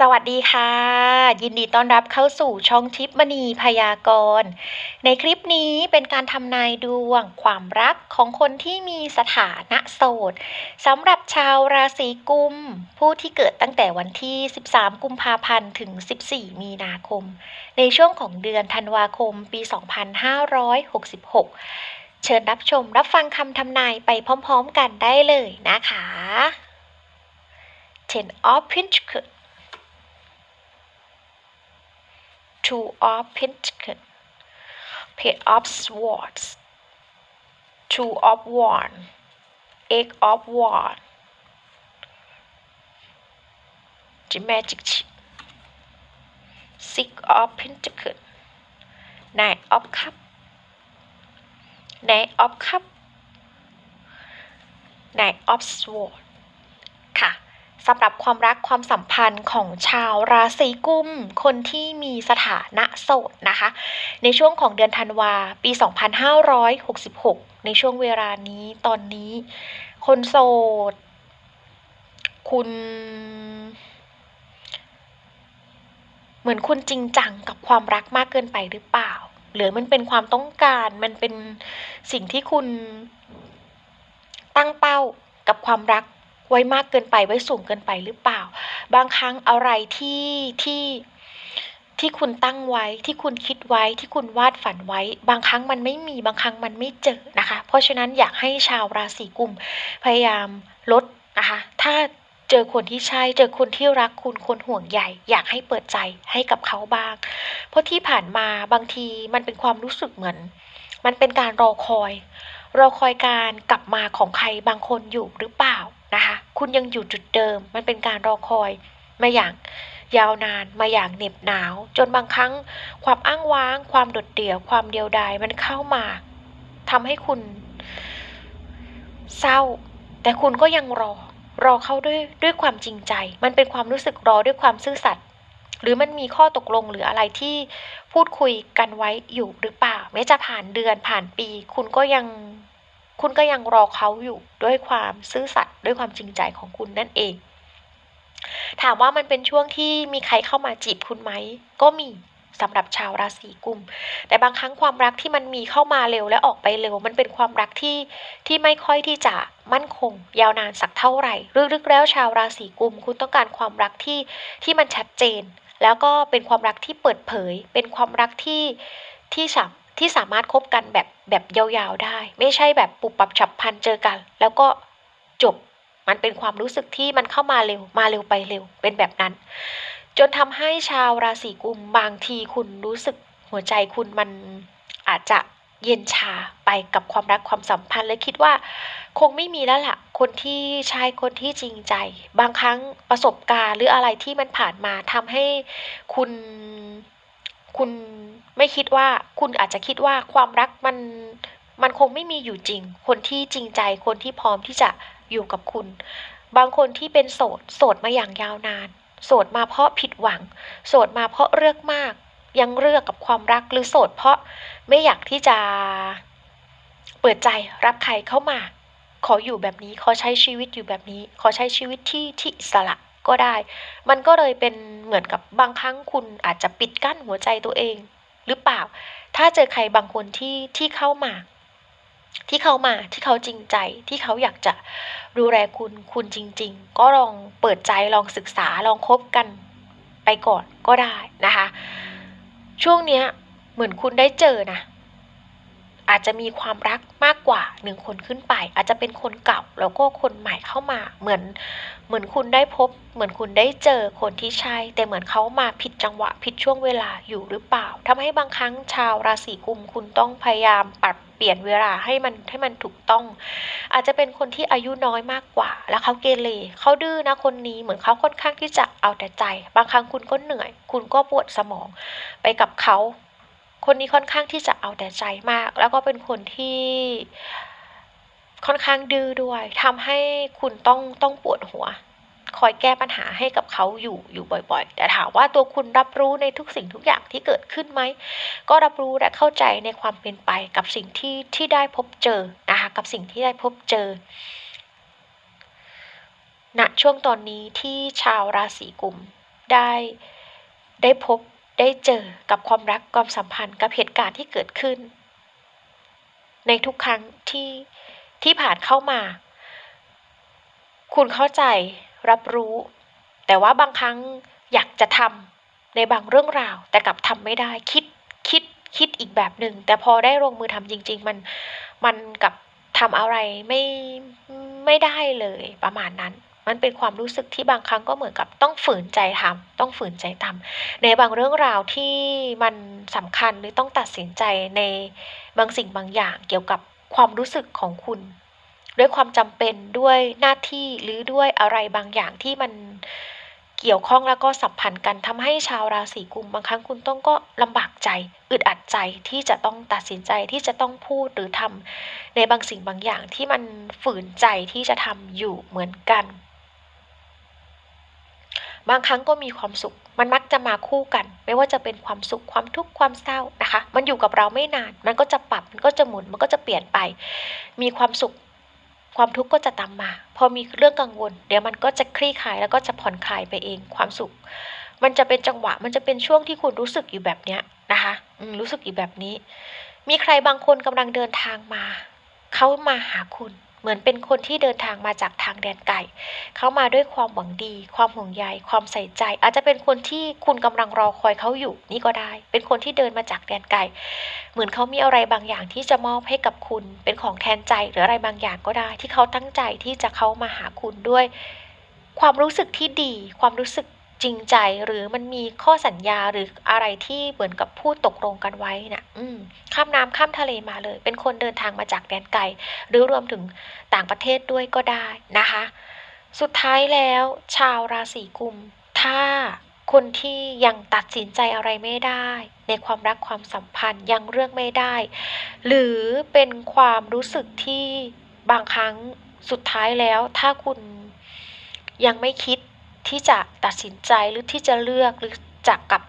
สวัสดีค่ะ ยินดีต้อนรับเข้าสู่ช่องทิปมณีพยากรณ์ ในคลิปนี้เป็นการทำนายดวงความรักของคนที่มีสถานะโสดสำหรับชาวราศีกุม ผู้ที่เกิดตั้งแต่วันที่ 13 กุมภาพันธ์ถึง 14 มีนาคม ในช่วงของเดือนธันวาคมปี 2566 เชิญรับชมรับฟังคำทำนายไปพร้อมๆกันได้เลยนะคะ Ten of Pentacles Two of Pentacles Page of Swords Two of Wands Eight of Wands The Magic Six of Pentacles Nine of Cups Nine of Cups Nine of sword สำหรับความรักความสัมพันธ์ของชาวราศีกุม คนที่มีสถานะโสดนะคะ ในช่วงของเดือนธันวาปี 2566 ในช่วงเวลานี้ตอนนี้ คนโสด คุณเหมือนคุณจริงจังกับความรักมากเกินไปหรือเปล่า หรือมันเป็นความต้องการ มันเป็นสิ่งที่คุณตั้งเป้ากับความรัก ไว้มากเกินไปไว้สูงเกินไปหรือเปล่า บางครั้งอะไรที่ที่ที่คุณตั้งไว้ที่คุณคิดไว้ที่คุณวาดฝันไว้ บางครั้งมันไม่มีบางครั้งมันไม่เจอนะคะ เพราะฉะนั้นอยากให้ชาวราศีกุมพยายามลดนะคะ ถ้าเจอคนที่ใช่เจอคนที่รักคุณคนห่วงใยอยากให้เปิดใจให้กับเขาบ้าง เพราะที่ผ่านมาบางทีมันเป็นความรู้สึกเหมือน มันเป็นการรอคอย รอคอยการกลับมาของใครบางคนอยู่หรือเปล่า นะคะ คุณยังอยู่จุดเดิม มันเป็นการรอคอยมาอย่างยาวนานมาอย่างเหน็บหนาว จนบางครั้งความอ้างว้าง ความโดดเดี่ยว ความเดียวดายมันเข้ามาทำให้คุณ เศร้า แต่คุณก็ยังรอ รอเขาด้วยด้วยความจริงใจ มันเป็นความรู้สึกรอด้วยความซื่อสัตย์หรือมันมีข้อตกลงหรืออะไรที่พูดคุยกันไว้อยู่หรือเปล่าแม้จะผ่านเดือนผ่านปี คุณก็ยัง คุณก็ยังรอเขาอยู่ด้วยความซื่อสัตย์ด้วยความจริงใจของคุณนั่นเอง ถามว่ามันเป็นช่วงที่มีใครเข้ามาจีบคุณไหม ก็มีสำหรับชาวราศีกุม แต่บางครั้งความรักที่มันมีเข้ามาเร็วและออกไปเร็ว มันเป็นความรักที่ที่ไม่ค่อยที่จะมั่นคง ยาวนานสักเท่าไหร่ลึกๆแล้วชาวราศีกุม คุณต้องการความรักที่ที่มันชัดเจน แล้วก็เป็นความรักที่เปิดเผย เป็นความรักที่ที่สาม ที่สามารถคบกันแบบแบบยาวๆได้ ไม่ใช่แบบปุบปับฉับพลันเจอกัน แล้วก็จบมันเป็นความรู้สึกที่มันเข้ามาเร็วมาเร็วไปเร็ว เป็นแบบนั้น จนทำให้ชาวราศีกุมบางทีคุณรู้สึกหัวใจคุณมันอาจจะเย็นชาไปกับความรักความสัมพันธ์และคิดว่า คงไม่มีแล้วล่ะ คนที่ชายคนที่จริงใจ บางครั้งประสบการณ์หรืออะไรที่มันผ่านมาทำให้คุณ คุณไม่คิดว่าคุณอาจจะคิดว่าความรักมันมันคงไม่มีอยู่จริง คนที่จริงใจคนที่พร้อมที่จะอยู่กับคุณ บางคนที่เป็นโสดโสดมาอย่างยาวนาน โสดมาเพราะผิดหวัง โสดมาเพราะเลือกมาก ยังเลือกกับความรักหรือโสดเพราะไม่อยากที่จะเปิดใจรับใครเข้ามา ขออยู่แบบนี้ขอใช้ชีวิตอยู่แบบนี้ ขอใช้ชีวิตที่ที่อิสระ ก็ได้ มันก็เลยเป็นเหมือนกับบางครั้งคุณอาจจะปิดกั้นหัวใจตัวเอง หรือเปล่า ถ้าเจอใครบางคนที่ที่เข้ามา ที่เข้ามาที่เขาจริงใจที่เขาอยากจะดูแลคุณคุณจริง ๆ ก็ลองเปิดใจลองศึกษาลองคบกันไปก่อนก็ได้นะคะ ช่วงเนี้ยเหมือนคุณได้เจอนะ อาจจะมีความรักมากกว่าหนึ่งคนขึ้นไป อาจจะเป็นคนเก่าแล้วก็คนใหม่เข้ามาเหมือน เหมือนคุณได้พบ เหมือนคุณได้เจอคนที่ใช่ แต่เหมือนเขามาผิดจังหวะผิดช่วงเวลาอยู่หรือเปล่าทำให้บางครั้งชาวราศีกุมคุณต้องพยายามปรับเปลี่ยนเวลาให้มันให้มันถูกต้อง อาจจะเป็นคนที่อายุน้อยมากกว่า แล้วเขาเกเรเขาดื้อนะคนนี้เหมือนเขาค่อนข้างที่จะเอาแต่ใจ บางครั้งคุณก็เหนื่อย คุณก็ปวดสมอง ไปกับเขา คนนี้ค่อนข้างที่จะเอาแต่ใจมาก แล้วก็เป็นคนที่ค่อนข้างดื้อด้วยทำให้คุณต้องต้องปวดหัว คอยแก้ปัญหาให้กับเขาอยู่อยู่บ่อยๆ แต่ถามว่าตัวคุณรับรู้ในทุกสิ่งทุกอย่างที่เกิดขึ้นไหม ก็รับรู้และเข้าใจในความเป็นไปกับสิ่งที่ที่ได้พบเจอนะคะกับสิ่งที่ได้พบเจอณช่วงตอนนี้ที่ชาวราศีกุมได้ได้พบ ได้เจอกับความรักความสัมพันธ์กับเหตุการณ์ที่เกิดขึ้น ในทุกครั้งที่ที่ผ่านเข้ามา คุณเข้าใจรับรู้ แต่ว่าบางครั้งอยากจะทำในบางเรื่องราว แต่กลับทำไม่ได้คิดคิดคิดอีกแบบหนึ่งแต่พอได้ลงมือทำจริง ๆ มันมันกับทำอะไรไม่ไม่ได้เลยประมาณนั้น มันเป็นความรู้สึกที่บางครั้งก็เหมือนกับต้องฝืนใจทำต้องฝืนใจทำในบางเรื่องราวที่มันสำคัญหรือต้องตัดสินใจในบางสิ่งบางอย่างเกี่ยวกับความรู้สึกของคุณ ด้วยความจำเป็นด้วยหน้าที่หรือด้วยอะไรบางอย่างที่มันเกี่ยวข้องแล้วก็สัมพันธ์กันทำให้ชาวราศีกุมบางครั้งคุณต้องก็ลำบากใจอึดอัดใจที่จะต้องตัดสินใจที่จะต้องพูดหรือทำในบางสิ่งบางอย่างที่มันฝืนใจที่จะทำอยู่เหมือนกัน บางครั้งก็มีความสุข มันมักจะมาคู่กัน ไม่ว่าจะเป็นความสุขความทุกข์ความเศร้านะคะ มันอยู่กับเราไม่นาน มันก็จะปรับมันก็จะหมุนมันก็จะเปลี่ยนไป มีความสุขความทุกข์ก็จะตามมา พอมีเรื่องกังวล เดี๋ยวมันก็จะคลี่คลายแล้วก็จะผ่อนคลายไปเองความสุข มันจะเป็นจังหวะ มันจะเป็นช่วงที่คุณรู้สึกอยู่แบบเนี้ยนะคะรู้สึกอยู่แบบนี้ มีใครบางคนกำลังเดินทางมา เขามาหาคุณ เหมือนเป็นคนที่เดินทางมาจากทางแดนไกลเขามาด้วยความหวังดี ความห่วงใย ความใส่ใจ อาจจะเป็นคนที่คุณกำลังรอคอยเขาอยู่นี่ก็ได้ เป็นคนที่เดินมาจากแดนไกลเหมือนเขามีอะไรบางอย่างที่จะมอบให้กับคุณ เป็นของแทนใจหรืออะไรบางอย่างก็ได้ ที่เขาตั้งใจที่จะเข้ามาหาคุณด้วย ความรู้สึกที่ดี ความรู้สึก จริงใจหรือมันมีข้อสัญญาหรืออะไรที่เหมือนกับพูดตกลงกันไว้นะ่ะอืมข้ามน้ำข้ามทะเลมาเลย เป็นคนเดินทางมาจากแดนไกลหรือรวมถึงต่างประเทศด้วยก็ได้นะคะ สุดท้ายแล้ว ชาวราศีกุม ถ้าคนที่ยังตัดสินใจอะไรไม่ได้ ในความรักความสัมพันธ์ยังเรื่องไม่ได้ หรือเป็นความรู้สึกที่บางครั้งสุดท้ายแล้ว ถ้าคุณยังไม่คิด ที่จะตัดสินใจหรือที่จะเลือกหรือจะกับ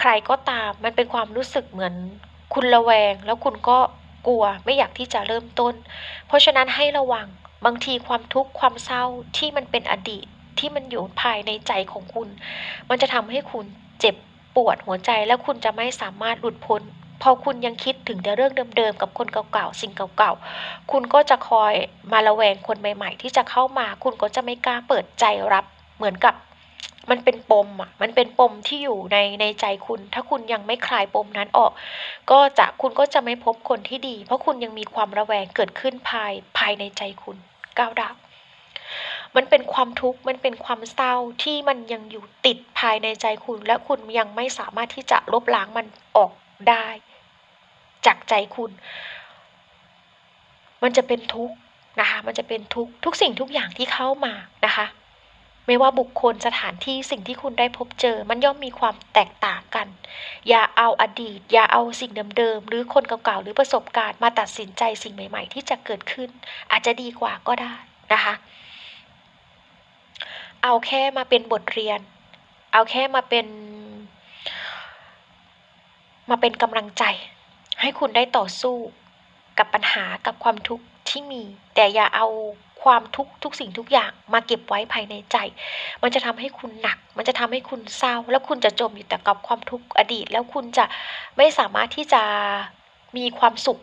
ใครก็ตาม มันเป็นความรู้สึกเหมือนคุณระแวง แล้วคุณก็กลัวไม่อยากที่จะเริ่มต้น เพราะฉะนั้นให้ระวังบางทีความทุกข์ความเศร้าที่มันเป็นอดีตที่มันอยู่ภายในใจของคุณ มันจะทำให้คุณเจ็บปวดหัวใจแล้วคุณจะไม่สามารถหลุดพ้น พอคุณยังคิดถึงแต่เรื่องเดิมๆกับคนเก่าๆสิ่งเก่าๆ คุณก็จะคอยมาระแวงคนใหม่ ๆ ที่จะเข้ามา คุณก็จะไม่กล้าเปิดใจรับ เหมือนกับมันเป็นปมอะ มันเป็นปมที่อยู่ในในใจคุณ ถ้าคุณยังไม่คลายปมนั้นออก ก็จะคุณก็จะไม่พบคนที่ดี เพราะคุณยังมีความระแวงเกิดขึ้นภายภายในใจคุณก้าวดาวมันเป็นความทุกข์ มันเป็นความเศร้าที่มันยังอยู่ติดภายในใจคุณ และคุณยังไม่สามารถที่จะลบล้างมันออกได้ จากใจคุณ มันจะเป็นทุกข์นะคะ มันจะเป็นทุกทุกสิ่งทุกอย่างที่เข้ามานะคะ ไม่ว่าบุคคลสถานที่สิ่งที่คุณได้พบเจอ มันย่อมมีความแตกต่างกัน อย่าเอาอดีต อย่าเอาสิ่งเดิมๆหรือคนเก่าๆหรือประสบการณ์มาตัดสินใจสิ่งใหม่ ๆ ที่จะเกิดขึ้น อาจจะดีกว่าก็ได้นะคะ เอาแค่มาเป็นบทเรียน เอาแค่มาเป็น มาเป็นกำลังใจ ให้คุณได้ต่อสู้กับปัญหากับความทุกข์ที่มี แต่อย่าเอา ความทุกทุกสิ่งทุกอย่างมาเก็บไว้ภายในใจ มันจะทำให้คุณหนัก มันจะทำให้คุณเศร้า แล้วคุณจะจมอยู่แต่กับความทุกข์อดีต แล้วคุณจะไม่สามารถที่จะมีความสุข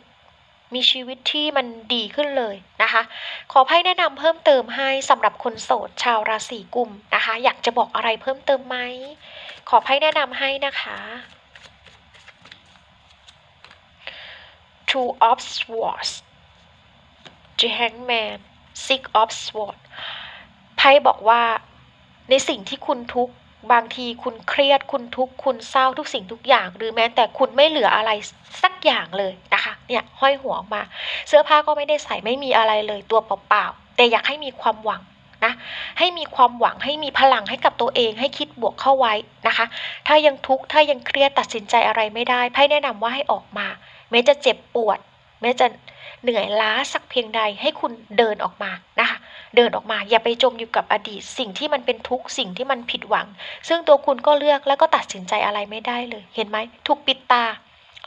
มีชีวิตที่มันดีขึ้นเลยนะคะ ขอให้แนะนำเพิ่มเติมให้สำหรับคนโสดชาวราศีกุมนะคะ อยากจะบอกอะไรเพิ่มเติมไหม ขอให้แนะนำให้นะคะ Two of Swords The Hangman Six of Swords ไพ่บอกว่าในสิ่งที่คุณทุกข์บางทีคุณเครียดคุณทุกข์คุณเศร้าทุกสิ่งทุกอย่าง หรือแม้แต่คุณไม่เหลืออะไรสักอย่างเลยนะคะเนี่ยห้อยหัวออกมา เสื้อผ้าก็ไม่ได้ใส่ไม่มีอะไรเลยตัวเปล่าๆแต่อยากให้มีความหวังนะให้มีความหวังให้มีพลังให้กับตัวเองให้คิดบวกเข้าไว้นะคะ ถ้ายังทุกข์ถ้ายังเครียดตัดสินใจอะไรไม่ได้ไพ่แนะนำว่าให้ออกมา แม้จะเจ็บปวด แม้จะเหนื่อยล้าสักเพียงใดให้คุณเดินออกมานะคะเดินออกมาอย่าไปจมอยู่กับอดีต สิ่งที่มันเป็นทุกข์สิ่งที่มันผิดหวัง ซึ่งตัวคุณก็เลือกแล้วก็ตัดสินใจอะไรไม่ได้เลย เห็นไหมถูกปิดตา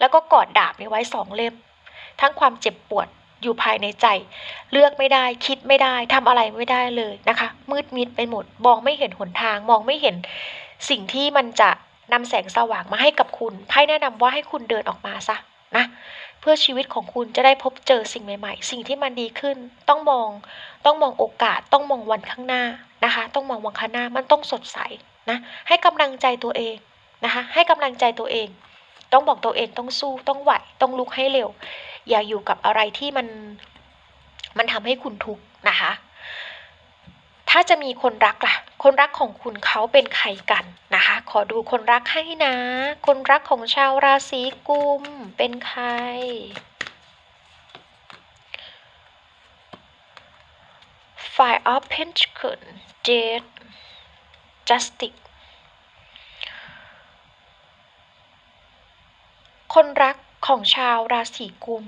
แล้วก็กอดดาบไว้สองเล่ม ทั้งความเจ็บปวดอยู่ภายในใจ เลือกไม่ได้คิดไม่ได้ทำอะไรไม่ได้เลยนะคะ มืดมิดไปหมดมองไม่เห็นหนทาง มองไม่เห็นสิ่งที่มันจะนำแสงสว่างมาให้กับคุณไพ่แนะนำว่าให้คุณเดินออกมาซะนะ เพื่อชีวิตของคุณจะได้พบเจอสิ่งใหม่ ๆ สิ่งที่มันดีขึ้น ต้องมอง ต้องมองโอกาส ต้องมองวันข้างหน้านะคะ ต้องมองวันข้างหน้า มันต้องสดใสนะ ให้กำลังใจตัวเองนะคะ ให้กำลังใจตัวเอง ต้องบอกตัวเองต้องสู้ ต้องไหว ต้องลุกให้เร็ว อย่าอยู่กับอะไรที่มัน มันทำให้คุณทุกข์นะคะ ถ้าจะมีคนรักล่ะ คนรักของคุณเขาเป็นใครกันนะคะ ขอดูคนรักให้นะ คนรักของชาวราศีกุมเป็นใคร Five of Pentacles Jade Justice คนรักของชาวราศีกุม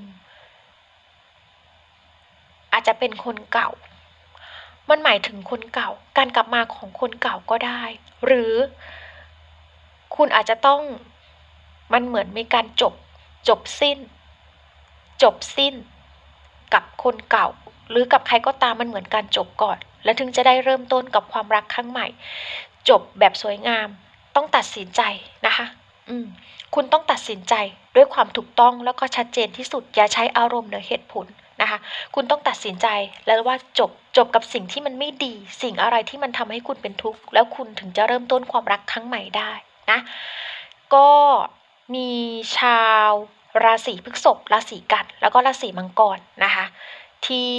อาจจะเป็นคนเก่า มันหมายถึงคนเก่า การกลับมาของคนเก่าก็ได้ หรือคุณอาจจะต้องมันเหมือนมีการจบ จบสิ้น จบสิ้น กับคนเก่า หรือกับใครก็ตามมันเหมือนการจบก่อน แล้วถึงจะได้เริ่มต้นกับความรักครั้งใหม่ จบแบบสวยงาม ต้องตัดสินใจนะคะ อืมคุณต้องตัดสินใจด้วยความถูกต้องแล้วก็ชัดเจนที่สุดอย่าใช้อารมณ์เหรือเหตุผล นะคะ คุณต้องตัดสินใจแล้วว่าจบจบกับสิ่งที่มันไม่ดี สิ่งอะไรที่มันทำให้คุณเป็นทุกข์แล้วคุณถึงจะเริ่มต้นความรักครั้งใหม่ได้นะก็มีชาวราศีพฤษภราศีกัน แล้วก็ราศีมังกรนะคะที่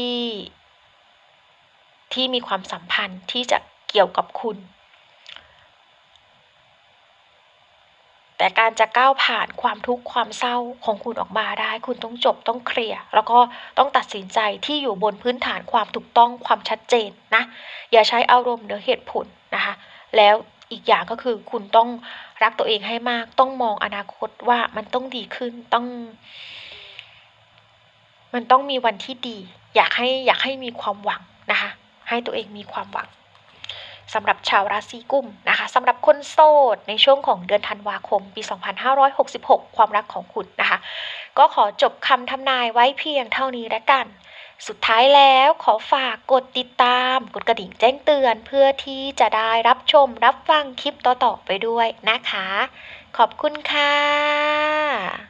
ที่มีความสัมพันธ์ที่จะเกี่ยวกับคุณ แต่การจะก้าวผ่านความทุกข์ความเศร้าของคุณออกมาได้ คุณต้องจบต้องเคลียร์แล้วก็ต้องตัดสินใจที่อยู่บนพื้นฐานความถูกต้องความชัดเจนนะ อย่าใช้อารมณ์หรือเหตุผลนะคะ แล้วอีกอย่างก็คือคุณต้องรักตัวเองให้มาก ต้องมองอนาคตว่ามันต้องดีขึ้นต้อง มันต้องมีวันที่ดี อยากให้อยากให้มีความหวังนะคะ ให้ตัวเองมีความหวัง สำหรับชาวราศีกุมนะคะสำหรับคนโสดในช่วงของเดือนธันวาคม ปี 2566 ความรักของคุณนะคะ ก็ขอจบคำทำนายไว้เพียงเท่านี้แล้วกัน สุดท้ายแล้วขอฝากกดติดตาม กดกระดิ่งแจ้งเตือนเพื่อที่จะได้รับชมรับฟังคลิปต่อๆไปด้วยนะคะ ขอบคุณค่ะ